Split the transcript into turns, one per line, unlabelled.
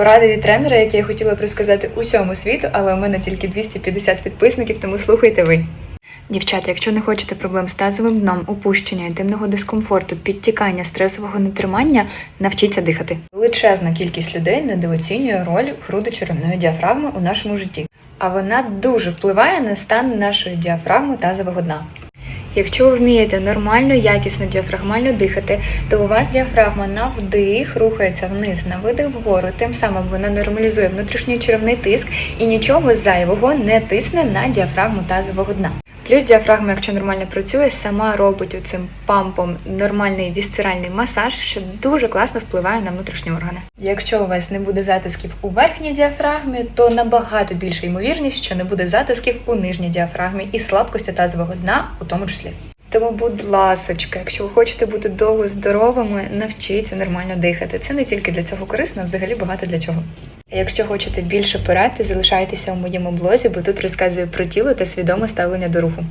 Поради від тренера, які я хотіла б розказати усьому світу, але у мене тільки 250 підписників, тому слухайте ви. Дівчата, якщо не хочете проблем з тазовим дном, опущення, інтимного дискомфорту, підтікання, стресового нетримання, навчіться дихати. Величезна кількість людей недооцінює роль грудочеревної діафрагми у нашому житті, а вона дуже впливає на стан нашої діафрагми тазового дна. Якщо ви вмієте нормально, якісно діафрагмально дихати, то у вас діафрагма на вдих рухається вниз, на видих вгору. Тим самим вона нормалізує внутрішній черевний тиск і нічого зайвого не тисне на діафрагму тазового дна. Плюс діафрагма, якщо нормально працює, сама робить оцим пампом нормальний вісцеральний масаж, що дуже класно впливає на внутрішні органи. Якщо у вас не буде затисків у верхній діафрагмі, то набагато більша ймовірність, що не буде затисків у нижній діафрагмі і слабкості тазового дна, у тому числі. Тому, будь ласочка, якщо ви хочете бути довго здоровими, навчіться нормально дихати. Це не тільки для цього корисно, а взагалі багато для чого. Якщо хочете більше порад, залишайтеся у моєму блозі, бо тут розказую про тіло та свідоме ставлення до руху.